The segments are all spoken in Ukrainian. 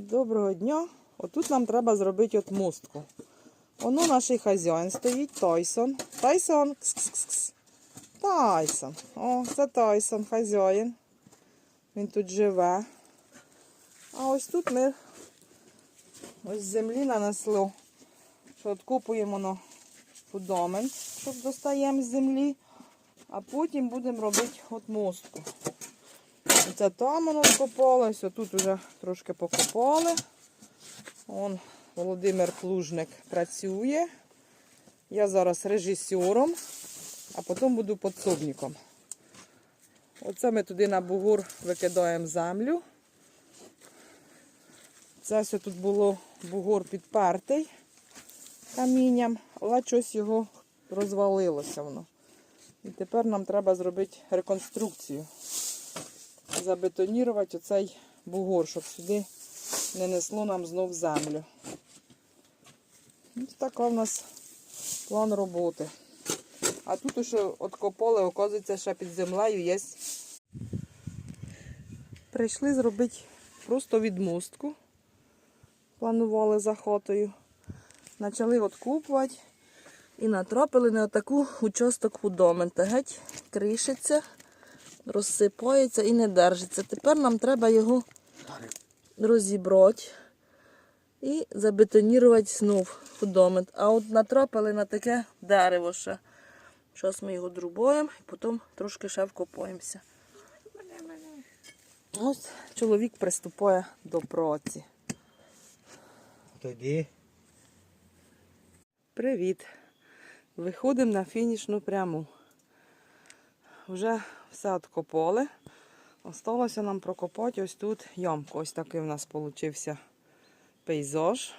Доброго дня. Отут нам треба зробити отмустку. Воно наш хазяїн стоїть, Тайсон. Тайсон. Кс-кс-кс. Тайсон. О, це Тайсон, хазяїн. Він тут живе. А ось тут ми ось землі нанесло, що откупуємо на фундамент, щоб достаємо з землі, а потім будемо робити отмустку. Це там воно скопалось, отут вже трошки покопали. Вон Володимир Плужник працює. Я зараз режисером, а потім буду підсобником. Оце ми туди на бугур викидаємо землю. Це все тут було бугор підпертий камінням, але щось його розвалилося воно. І тепер нам треба зробити реконструкцію забетонірувати оцей бугор, щоб сюди не несло нам знов землю. Ось така в нас план роботи. А тут ще откопали, оказується, ще під землею є. Прийшли зробити просто відмостку. Планували за хатою. Почали откупувати і натрапили на таку участок фундамента. Геть кришиться розсипається і не держиться. Тепер нам треба його розібрати і забетонірувати знов фундамент. А от натрапили на таке дерево ще. Зараз ми його друбуємо і потім трошки ще вкопаємося. Ось чоловік приступає до праці. Тоді Привіт! Виходимо на фінішну пряму. Вже все откопали. Осталося нам прокопати ось тут ямку. Ось такий у нас вийшов пейзаж.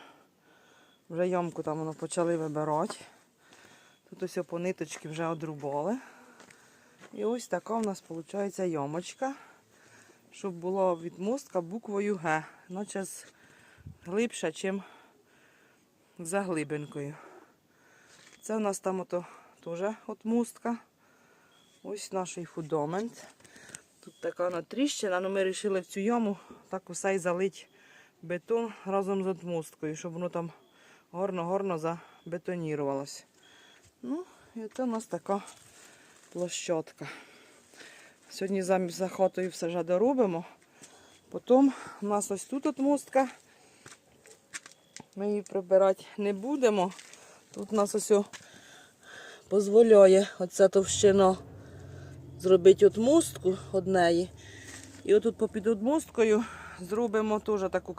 Вже ямку там воно почали вибирати. Тут ось по ниточки вже одрубали. І ось така у нас виходить ямочка, щоб була відмостка буквою Г. Наче глибша, ніж за глибинкою. Це у нас там ото теж отмустка. Ось наш фундамент. Тут така вона тріщина, але ми вирішили в цю яму так усе і залити бетон разом з отмусткою, щоб воно там гарно-гарно забетонірувалося. Ну, і це у нас така площадка. Сьогодні замість за хатою все вже доробимо. Потім у нас ось тут отмустка. Ми її прибирати не будемо. Тут у нас ось дозволяє оця товщина зробити отмостку однеї. І отут попід отмосткою зробимо теж таку